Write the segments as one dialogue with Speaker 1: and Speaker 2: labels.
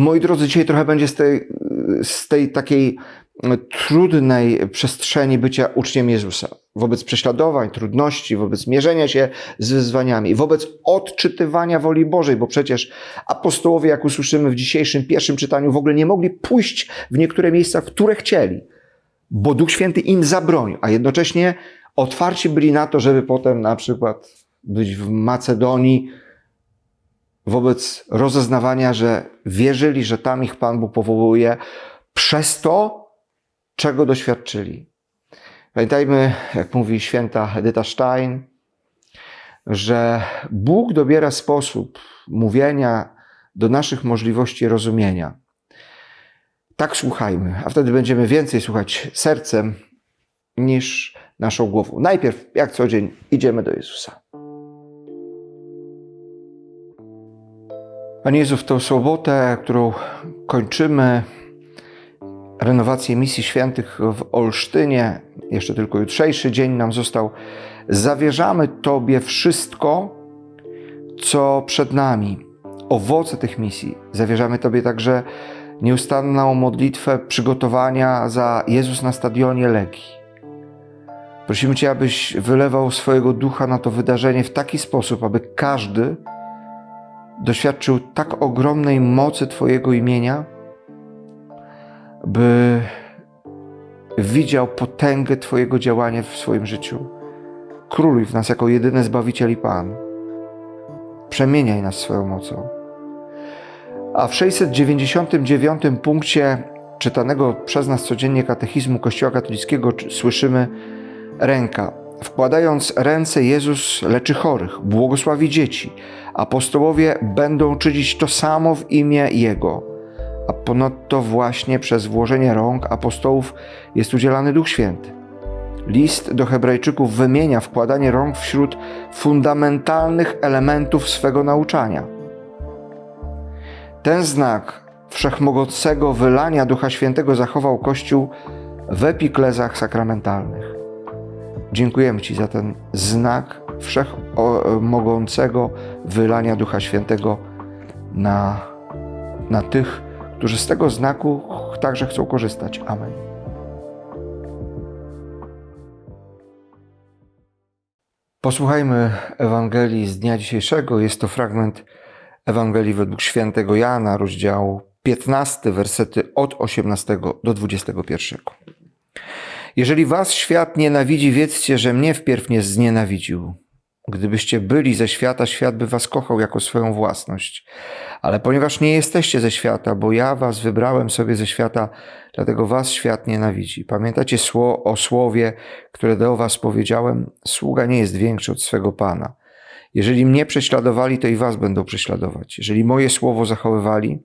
Speaker 1: Moi drodzy, dzisiaj trochę będzie z tej, z tej takiej trudnej przestrzeni bycia uczniem Jezusa. Wobec prześladowań, trudności, wobec mierzenia się z wyzwaniami, wobec odczytywania woli Bożej, bo przecież apostołowie, jak usłyszymy w dzisiejszym pierwszym czytaniu, w ogóle nie mogli pójść w niektóre miejsca, w które chcieli, bo Duch Święty im zabronił, a jednocześnie otwarci byli na to, żeby potem na przykład być w Macedonii, wobec rozeznawania, że wierzyli, że tam ich Pan Bóg powołuje przez to, czego doświadczyli. Pamiętajmy, jak mówi święta Edyta Stein, że Bóg dobiera sposób mówienia do naszych możliwości rozumienia. Tak słuchajmy, a wtedy będziemy więcej słuchać sercem niż naszą głową. Najpierw, jak co dzień, idziemy do Jezusa. Panie Jezu, w tą sobotę, którą kończymy renowację misji świętych w Olsztynie, jeszcze tylko jutrzejszy dzień nam został, zawierzamy Tobie wszystko, co przed nami, owoce tych misji. Zawierzamy Tobie także nieustanną modlitwę przygotowania za Jezus na stadionie Legii. Prosimy Cię, abyś wylewał swojego ducha na to wydarzenie w taki sposób, aby każdy doświadczył tak ogromnej mocy Twojego imienia, by widział potęgę Twojego działania w swoim życiu. Króluj w nas jako jedyny Zbawiciel i Pan. Przemieniaj nas swoją mocą. A w 699 punkcie czytanego przez nas codziennie katechizmu Kościoła katolickiego słyszymy ręka. Wkładając ręce, Jezus leczy chorych, błogosławi dzieci. Apostołowie będą czynić to samo w imię Jego. A ponadto właśnie przez włożenie rąk apostołów jest udzielany Duch Święty. List do Hebrajczyków wymienia wkładanie rąk wśród fundamentalnych elementów swego nauczania. Ten znak wszechmogącego wylania Ducha Świętego zachował Kościół w epiklezach sakramentalnych. Dziękujemy Ci za ten znak wszechmogącego wylania Ducha Świętego na, na tych, którzy z tego znaku także chcą korzystać. Amen. Posłuchajmy Ewangelii z dnia dzisiejszego. Jest to fragment Ewangelii według świętego Jana, rozdział 15, wersety od 18 do 21. Jeżeli was świat nienawidzi, wiedzcie, że mnie wpierw nie znienawidził. Gdybyście byli ze świata, świat by was kochał jako swoją własność. Ale ponieważ nie jesteście ze świata, bo ja was wybrałem sobie ze świata, dlatego was świat nienawidzi. Pamiętacie sło o słowie, które do was powiedziałem? Sługa nie jest większy od swego Pana. Jeżeli mnie prześladowali, to i was będą prześladować. Jeżeli moje słowo zachowywali,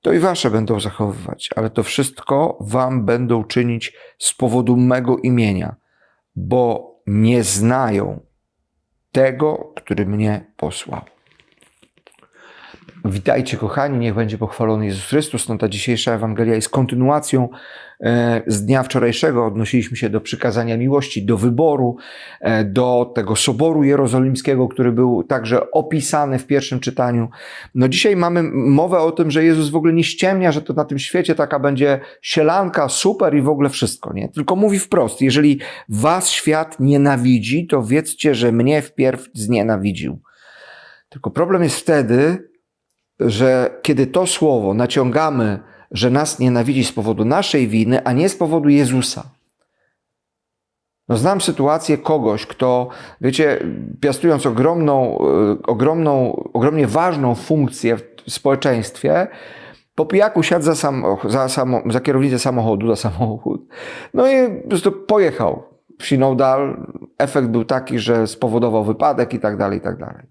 Speaker 1: to i wasze będą zachowywać, ale to wszystko wam będą czynić z powodu mego imienia, bo nie znają tego, który mnie posłał. Witajcie, kochani, niech będzie pochwalony Jezus Chrystus. No ta dzisiejsza Ewangelia jest kontynuacją e, z dnia wczorajszego. Odnosiliśmy się do przykazania miłości, do wyboru, e, do tego soboru jerozolimskiego, który był także opisany w pierwszym czytaniu. No dzisiaj mamy mowę o tym, że Jezus w ogóle nie ściemnia, że to na tym świecie taka będzie sielanka, super i w ogóle wszystko, nie? Tylko mówi wprost, jeżeli was świat nienawidzi, to wiedzcie, że mnie wpierw znienawidził. Tylko problem jest wtedy, że kiedy to słowo naciągamy, że nas nienawidzi z powodu naszej winy, a nie z powodu Jezusa. No znam sytuację kogoś, kto, wiecie, piastując ogromną, e, ogromną, ogromnie ważną funkcję w społeczeństwie, po pijaku siadł za, sam, za, samo, za kierownicę samochodu, za samochód, no i po prostu pojechał. Wsinął dal. Efekt był taki, że spowodował wypadek i tak dalej, i tak dalej.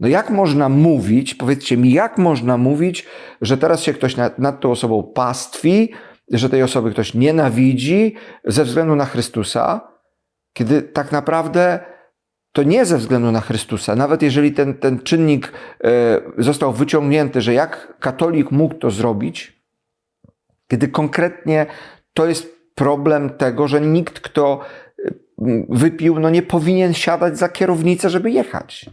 Speaker 1: No jak można mówić, powiedzcie mi, jak można mówić, że teraz się ktoś nad, nad tą osobą pastwi, że tej osoby ktoś nienawidzi ze względu na Chrystusa, kiedy tak naprawdę to nie ze względu na Chrystusa. Nawet jeżeli ten, ten czynnik e, został wyciągnięty, że jak katolik mógł to zrobić, kiedy konkretnie to jest problem tego, że nikt, kto wypił, no nie powinien siadać za kierownicę, żeby jechać.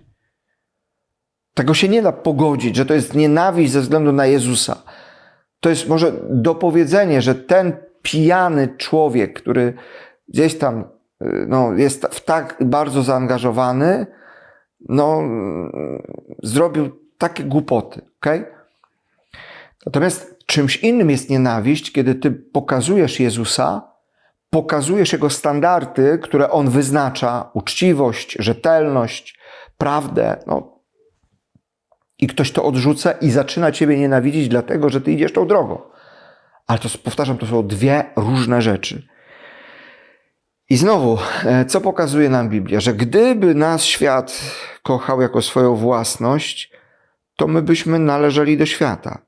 Speaker 1: Tego się nie da pogodzić, że to jest nienawiść ze względu na Jezusa. To jest może dopowiedzenie, że ten pijany człowiek, który gdzieś tam y, no, jest w tak bardzo zaangażowany, no, zrobił takie głupoty. Okay? Natomiast czymś innym jest nienawiść, kiedy ty pokazujesz Jezusa, pokazujesz Jego standardy, które On wyznacza, uczciwość, rzetelność, prawdę, no, i ktoś to odrzuca i zaczyna Ciebie nienawidzić, dlatego że Ty idziesz tą drogą. Ale to, powtarzam, to są dwie różne rzeczy. I znowu, e, co pokazuje nam Biblia? Że gdyby nas świat kochał jako swoją własność, to my byśmy należeli do świata.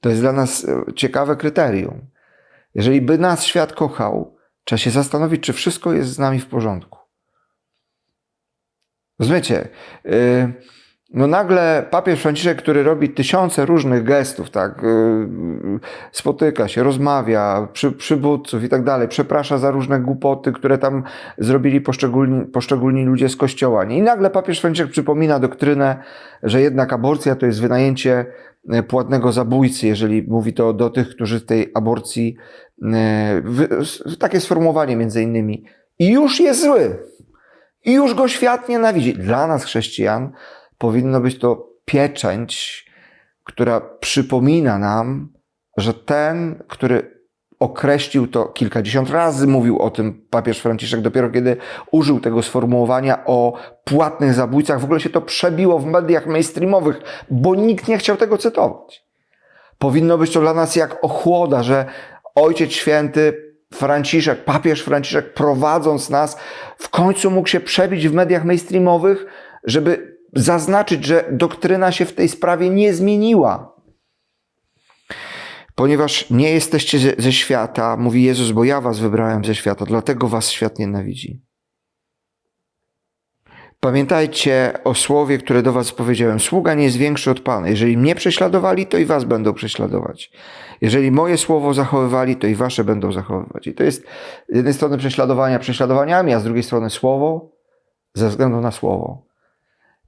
Speaker 1: To jest dla nas e, ciekawe kryterium. Jeżeli by nas świat kochał, trzeba się zastanowić, czy wszystko jest z nami w porządku. Rozumiecie? Yy, no nagle papież Franciszek, który robi tysiące różnych gestów, tak, yy, spotyka się, rozmawia przy, przywódców i tak dalej, przeprasza za różne głupoty, które tam zrobili poszczególni, poszczególni ludzie z kościoła. I nagle papież Franciszek przypomina doktrynę, że jednak aborcja to jest wynajęcie e, płatnego zabójcy, jeżeli mówi to do tych, którzy tej aborcji, e, takie sformułowanie między innymi, i już jest zły. I już go świat nienawidzi. Dla nas, chrześcijan, powinno być to pieczęć, która przypomina nam, że ten, który określił to kilkadziesiąt razy, mówił o tym papież Franciszek, dopiero kiedy użył tego sformułowania o płatnych zabójcach, w ogóle się to przebiło w mediach mainstreamowych, bo nikt nie chciał tego cytować. Powinno być to dla nas jak ochłoda, że Ojciec Święty Franciszek, papież Franciszek, prowadząc nas, w końcu mógł się przebić w mediach mainstreamowych, żeby zaznaczyć, że doktryna się w tej sprawie nie zmieniła. Ponieważ nie jesteście ze, ze świata, mówi Jezus, bo ja was wybrałem ze świata, dlatego was świat nienawidzi. Pamiętajcie o słowie, które do was powiedziałem. Sługa nie jest większy od Pana. Jeżeli mnie prześladowali, to i was będą prześladować. Jeżeli moje słowo zachowywali, to i wasze będą zachowywać. I to jest z jednej strony prześladowania prześladowaniami, a z drugiej strony słowo ze względu na słowo.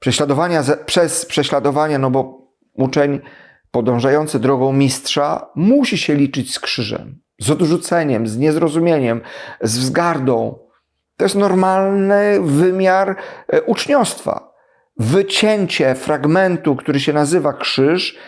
Speaker 1: Prześladowania ze, przez prześladowania, no bo uczeń podążający drogą mistrza musi się liczyć z krzyżem, z odrzuceniem, z niezrozumieniem, z wzgardą, to jest normalny wymiar e, uczniostwa. Wycięcie fragmentu, który się nazywa krzyż,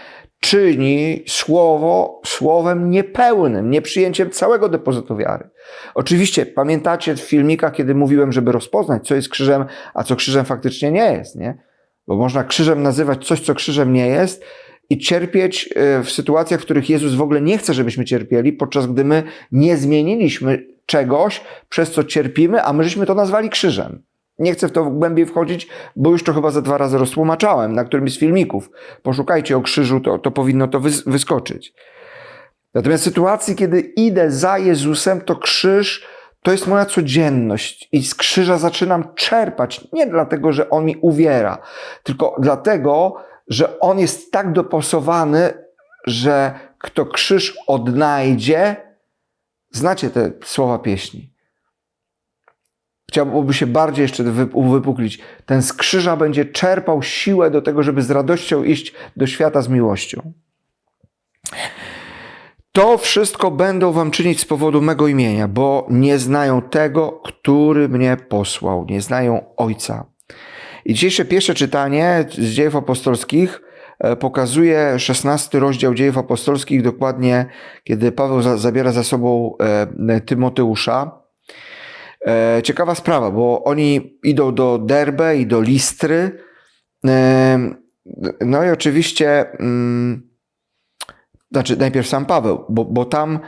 Speaker 1: czyni słowo słowem niepełnym, nieprzyjęciem całego depozytu wiary. Oczywiście pamiętacie w filmikach, kiedy mówiłem, żeby rozpoznać, co jest krzyżem, a co krzyżem faktycznie nie jest, nie? Bo można krzyżem nazywać coś, co krzyżem nie jest, i cierpieć e, w sytuacjach, w których Jezus w ogóle nie chce, żebyśmy cierpieli, podczas gdy my nie zmieniliśmy czegoś, przez co cierpimy, a my żeśmy to nazwali krzyżem. Nie chcę w to głębiej wchodzić, bo już to chyba za dwa razy roztłumaczałem na którymś z filmików. Poszukajcie o krzyżu, to, to powinno to wyskoczyć. Natomiast w sytuacji, kiedy idę za Jezusem, to krzyż to jest moja codzienność i z krzyża zaczynam czerpać. Nie dlatego, że on mi uwiera, tylko dlatego, że on jest tak dopasowany, że kto krzyż odnajdzie, Znacie te słowa pieśni. Chciałbym się bardziej jeszcze uwypuklić. Ten z krzyża będzie czerpał siłę do tego, żeby z radością iść do świata z miłością. To wszystko będą wam czynić z powodu mego imienia, bo nie znają tego, który mnie posłał, nie znają Ojca. I dzisiejsze pierwsze czytanie z dziejów apostolskich E, pokazuje 16 rozdział dziejów apostolskich, dokładnie kiedy Paweł za, zabiera za sobą e, Tymoteusza. E, ciekawa sprawa, bo oni idą do Derbe i do Listry. No i oczywiście, mm, znaczy najpierw sam Paweł, bo, bo tam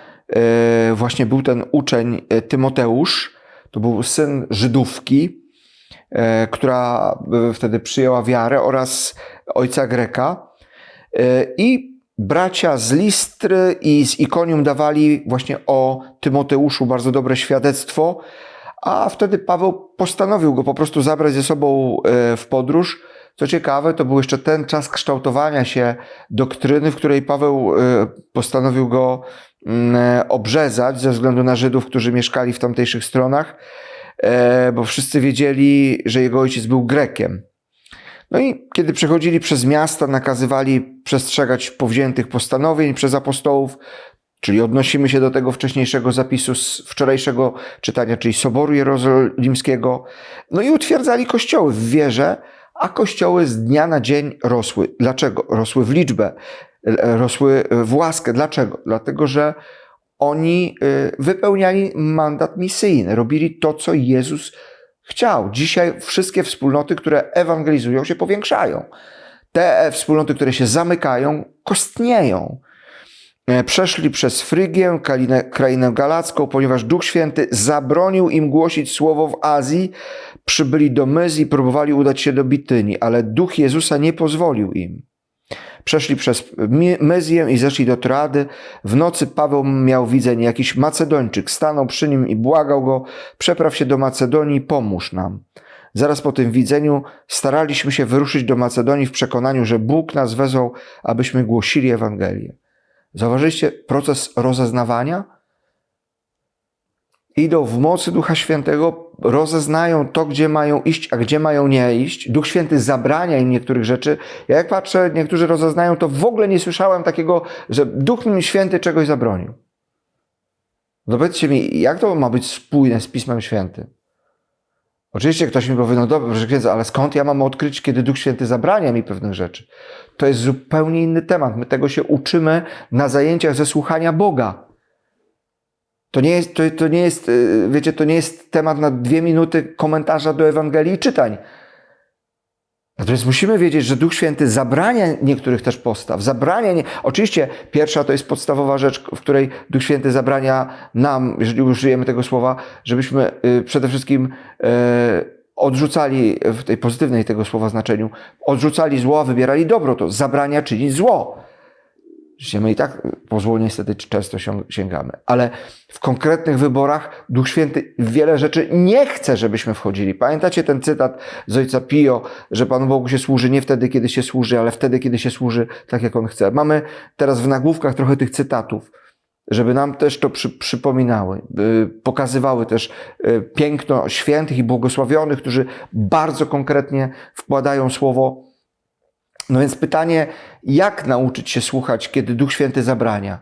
Speaker 1: właśnie był ten uczeń Tymoteusz, to był syn Żydówki, która wtedy przyjęła wiarę oraz ojca Greka. E, I bracia z Listry i z Ikonium dawali właśnie o Tymoteuszu bardzo dobre świadectwo, a wtedy Paweł postanowił go po prostu zabrać ze sobą e, w podróż. Co ciekawe, to był jeszcze ten czas kształtowania się doktryny, w której Paweł e, postanowił go mm, obrzezać ze względu na Żydów, którzy mieszkali w tamtejszych stronach, bo wszyscy wiedzieli, że jego ojciec był Grekiem. No i kiedy przechodzili przez miasta, nakazywali przestrzegać powziętych postanowień przez apostołów, czyli odnosimy się do tego wcześniejszego zapisu z wczorajszego czytania, czyli Soboru Jerozolimskiego, no i utwierdzali kościoły w wierze, a kościoły z dnia na dzień rosły. Dlaczego? Rosły w liczbę, rosły w łaskę. Dlaczego? Dlatego, że oni y, wypełniali mandat misyjny, robili to, co Jezus chciał. Dzisiaj wszystkie wspólnoty, które ewangelizują, się powiększają. Te wspólnoty, które się zamykają, kostnieją. E, przeszli przez Frygię, krainę galacką, ponieważ Duch Święty zabronił im głosić słowo w Azji. Przybyli do Myzji, próbowali udać się do Bityni, ale Duch Jezusa nie pozwolił im. Przeszli przez Mezję i zeszli do Troady. W nocy Paweł miał widzenie. Jakiś Macedończyk stanął przy nim i błagał go: Przepraw się do Macedonii, pomóż nam. Zaraz po tym widzeniu staraliśmy się wyruszyć do Macedonii w przekonaniu, że Bóg nas wezwał, abyśmy głosili Ewangelię. Zauważyliście proces rozeznawania? Idą w mocy Ducha Świętego, rozeznają to, gdzie mają iść, a gdzie mają nie iść. Duch Święty zabrania im niektórych rzeczy. Ja jak patrzę, niektórzy rozeznają, to w ogóle nie słyszałem takiego, że Duch Święty czegoś zabronił. Powiedzcie mi, jak to ma być spójne z Pismem Świętym? Oczywiście ktoś mi powie, no dobrze, proszę księdza, ale skąd ja mam odkryć, kiedy Duch Święty zabrania mi pewnych rzeczy? To jest zupełnie inny temat. My tego się uczymy na zajęciach ze słuchania Boga. To nie jest, to, to nie jest, y, wiecie, to nie jest temat na dwie minuty komentarza do Ewangelii i czytań. Natomiast musimy wiedzieć, że Duch Święty zabrania niektórych też postaw. Zabrania nie... Oczywiście pierwsza to jest podstawowa rzecz, w której Duch Święty zabrania nam, jeżeli użyjemy tego słowa, żebyśmy y, przede wszystkim y, odrzucali w tej pozytywnej tego słowa znaczeniu, odrzucali zło, wybierali dobro. To zabrania czynić zło. Że my i tak po zło niestety często sięgamy. Ale w konkretnych wyborach Duch Święty wiele rzeczy nie chce, żebyśmy wchodzili. Pamiętacie ten cytat z Ojca Pio, że Panu Bogu się służy nie wtedy, kiedy się służy, ale wtedy, kiedy się służy tak, jak On chce. Mamy teraz w nagłówkach trochę tych cytatów żeby nam też to przy, przypominały, pokazywały też y, piękno świętych i błogosławionych, którzy bardzo konkretnie wkładają słowo no więc pytanie, jak nauczyć się słuchać, kiedy Duch Święty zabrania?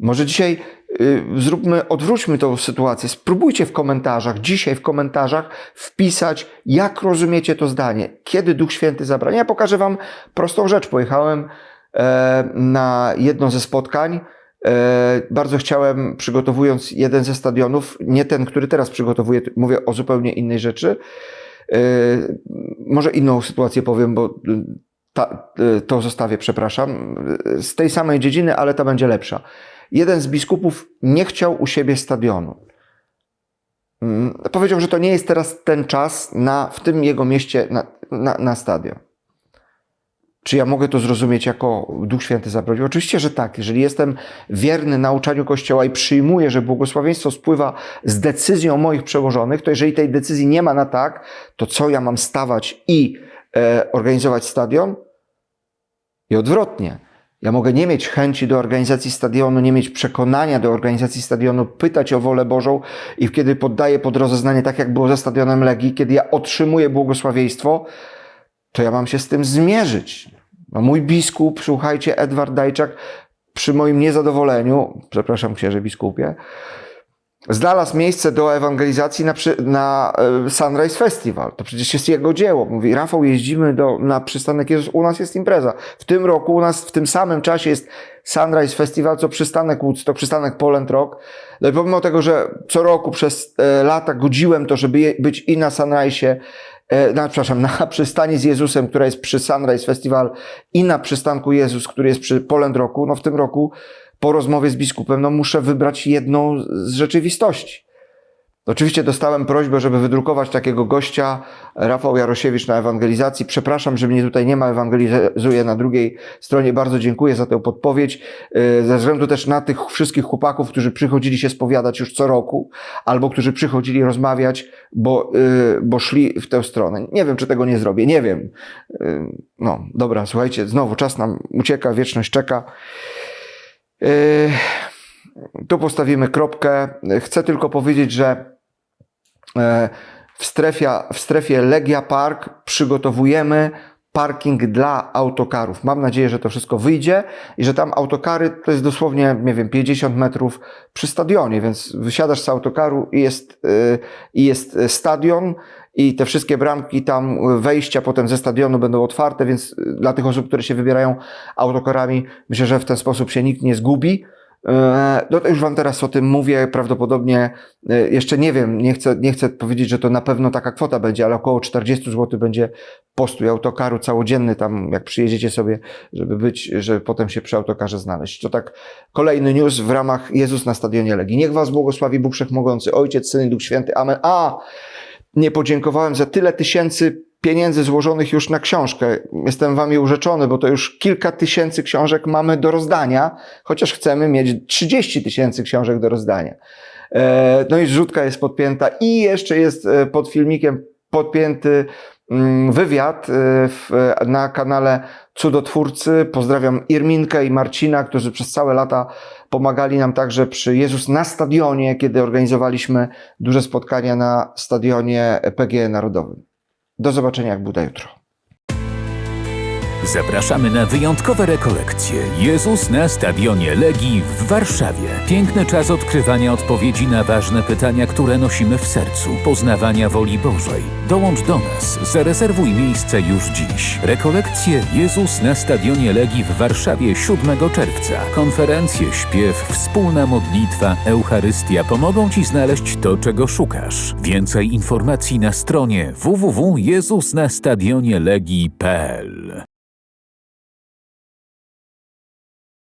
Speaker 1: Może dzisiaj y, zróbmy, odwróćmy tą sytuację. Spróbujcie w komentarzach, dzisiaj w komentarzach wpisać, jak rozumiecie to zdanie. Kiedy Duch Święty zabrania? Ja pokażę Wam prostą rzecz. Pojechałem e, na jedno ze spotkań. E, bardzo chciałem, przygotowując jeden ze stadionów, nie ten, który teraz przygotowuję, mówię o zupełnie innej rzeczy. E, może inną sytuację powiem, bo ta, y, to zostawię, przepraszam, z tej samej dziedziny, ale ta będzie lepsza. Jeden z biskupów nie chciał u siebie stadionu. Mm, powiedział, że to nie jest teraz ten czas na, w tym jego mieście na, na, na stadion. Czy ja mogę to zrozumieć jako Duch Święty zabronił? Oczywiście, że tak. Jeżeli jestem wierny nauczaniu Kościoła i przyjmuję, że błogosławieństwo spływa z decyzją moich przełożonych, to jeżeli tej decyzji nie ma na tak, to co ja mam stawać i e, organizować stadion? I odwrotnie. Ja mogę nie mieć chęci do organizacji stadionu, nie mieć przekonania do organizacji stadionu, pytać o wolę Bożą i kiedy poddaję pod rozeznanie, tak jak było ze stadionem Legii, kiedy ja otrzymuję błogosławieństwo, to ja mam się z tym zmierzyć. No mój biskup, słuchajcie, Edward Dajczak, przy moim niezadowoleniu, przepraszam księże biskupie, znalazł miejsce do ewangelizacji na, na e, Sunrise Festival. To przecież jest jego dzieło. Mówi, Rafał, jeździmy do, na przystanek Jezus, u nas jest impreza. W tym roku u nas w tym samym czasie jest Sunrise Festival, co przystanek Woodstock, przystanek Poland Rock. No i pomimo tego, że co roku przez e, lata godziłem to, żeby być i na Sunrise, e, na, przepraszam, na przystani z Jezusem, która jest przy Sunrise Festival i na przystanku Jezus, który jest przy Poland Rocku, no w tym roku po rozmowie z biskupem, no muszę wybrać jedną z rzeczywistości. Oczywiście dostałem prośbę, żeby wydrukować takiego gościa, Rafał Jarosiewicz na ewangelizacji. Przepraszam, że mnie tutaj nie ma, ewangelizuje na drugiej stronie. Bardzo dziękuję za tę podpowiedź. Y, ze względu też na tych wszystkich chłopaków, którzy przychodzili się spowiadać już co roku, albo którzy przychodzili rozmawiać, bo, y, bo szli w tę stronę. Nie wiem, czy tego nie zrobię, nie wiem. Y, no, dobra, słuchajcie, znowu czas nam ucieka, wieczność czeka. Yy, tu postawimy kropkę. Chcę tylko powiedzieć, że e, w strefie, w strefie Legia Park przygotowujemy parking dla autokarów. Mam nadzieję, że to wszystko wyjdzie i że tam autokary to jest dosłownie, nie wiem, 50 metrów przy stadionie, więc wysiadasz z autokaru i jest, yy, i jest stadion i te wszystkie bramki tam, wejścia potem ze stadionu będą otwarte, więc y, dla tych osób, które się wybierają autokarami, myślę, że w ten sposób się nikt nie zgubi. E, No to już Wam teraz o tym mówię, prawdopodobnie e, jeszcze nie wiem, nie chcę, nie chcę powiedzieć, że to na pewno taka kwota będzie, ale około 40 zł będzie postój autokaru całodzienny tam, jak przyjedziecie sobie, żeby być, żeby potem się przy autokarze znaleźć. To tak kolejny news w ramach Jezus na Stadionie Legii. Niech Was błogosławi Bóg Wszechmogący, Ojciec, Syn i Duch Święty. Amen. A! Nie podziękowałem za tyle tysięcy pieniędzy złożonych już na książkę. Jestem wami urzeczony, bo to już kilka tysięcy książek mamy do rozdania, chociaż chcemy mieć 30 tysięcy książek do rozdania. E, No i zrzutka jest podpięta i jeszcze jest e, pod filmikiem podpięty wywiad e, w, na kanale Cudotwórcy. Pozdrawiam Irminkę i Marcina, którzy przez całe lata pomagali nam także przy Jezus na stadionie, kiedy organizowaliśmy duże spotkania na stadionie PGE Narodowym. Do zobaczenia, jak Buda jutro.
Speaker 2: Zapraszamy na wyjątkowe rekolekcje. Jezus na stadionie Legii w Warszawie. Piękny czas odkrywania odpowiedzi na ważne pytania, które nosimy w sercu, poznawania woli Bożej. Dołącz do nas, zarezerwuj miejsce już dziś. Rekolekcje Jezus na stadionie Legii w Warszawie 7 czerwca. Konferencje, śpiew, wspólna modlitwa, Eucharystia pomogą Ci znaleźć to, czego szukasz. Więcej informacji na stronie www.jezusnastadionielegii.pl